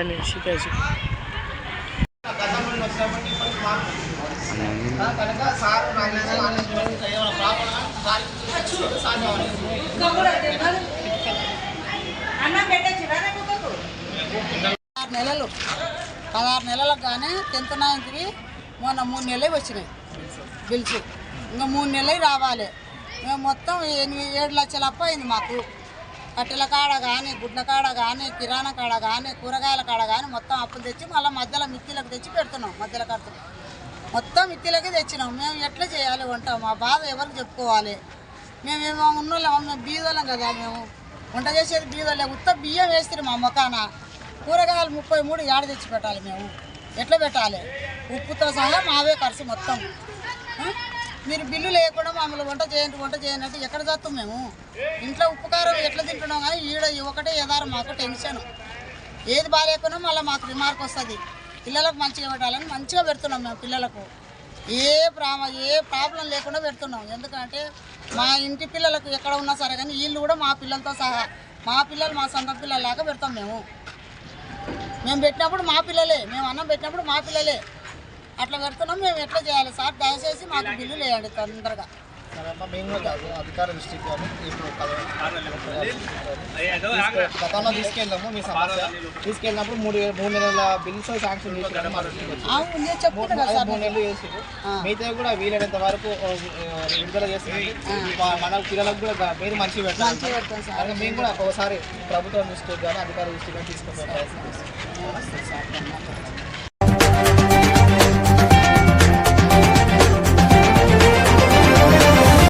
పైన షికాసి పదహారు నెలలు. పదహారు నెలలకు కానీ టెన్త్ నైన్త్వి మొన్న మూడు నెలలు వచ్చినాయి పిలిచి ఇంకా మూడు నెలలు రావాలి. మేము మొత్తం ఎనిమిది ఏడు లక్షలు అప్పు అయింది మాకు. కట్టెల కాడ కానీ గుడ్ల కాడ కానీ కిరాణా కాడ కానీ కూరగాయల కాడ కానీ మొత్తం అప్పులు తెచ్చి మళ్ళీ మధ్యలో మిత్తిలకు తెచ్చి పెడుతున్నాం మధ్యలో కడుతున్నాం మొత్తం మిత్తిలకి తెచ్చినాం. మేము ఎట్లా చేయాలి వంట? మా బాధ ఎవరికి చెప్పుకోవాలి? మేమేమో ఉన్నోళ్ళం మేము బీదోళ్ళం కదా మేము. వంట చేసేది బీదోళ్ళే. ఉత్త బియ్యం వేస్తారు మా మొకాన కూరగాయలు ముప్పై మూడు ఏడ తెచ్చి పెట్టాలి మేము? ఎట్లా పెట్టాలి? ఉప్పుతో సహా మావే ఖర్చు మొత్తం. మీరు బిల్లు లేకుండా మమ్మల్ని వంట చేయండి వంట చేయండి అంటే ఎక్కడ చేస్తాం మేము? ఇంట్లో ఉప్పు కారం ఎట్లా తింటున్నాం కానీ ఈడ ఒకటే ఏదారు మాకు టెన్షన్. ఏది బాగాలేకున్నా మళ్ళీ మాకు రిమార్క్ వస్తుంది. పిల్లలకు మంచిగా పెట్టాలని మంచిగా పెడుతున్నాం మేము పిల్లలకు. ఏ ప్రామ ఏ ప్రాబ్లం లేకుండా పెడుతున్నాం. ఎందుకంటే మా ఇంటి పిల్లలకు ఎక్కడ ఉన్నా సరే కానీ వీళ్ళు కూడా మా పిల్లలతో సహా మా పిల్లలు మా సొంత పిల్లలాగా పెడతాం మేము. మేము పెట్టినప్పుడు మా పిల్లలే మేము అన్నం పెట్టినప్పుడు మా పిల్లలే. అట్లా పెడుతున్నాం మేము ఎట్లా చేయాలి? సార్ దయచేసి మాకు బిల్లు లేయండి తొందరగా. సరే అమ్మ మేము కాదు అధికార దృష్టికి కానీ ఇప్పుడు గతంలో తీసుకెళ్ళాము మీ సమస్య. తీసుకెళ్ళినప్పుడు మూడు మూడు నెలల బిల్స్ శాంక్షన్ చేసినారు మా దృష్టికి వచ్చి అవును నేను చెప్తున్నా కదా అదే సార్ మూడు నెలలు చేసారు. మిగతా కూడా వీలైనంత వరకు విడుదల చేస్తుంది మా- మన పిల్లలకు కూడా మీరు మంచిగా పెట్టాలి. అలాగే మేము కూడా ఒకసారి ప్రభుత్వం దృష్టికి కానీ అధికార దృష్టికి కానీ తీసుకుని ప్రయత్నం చేస్తాం.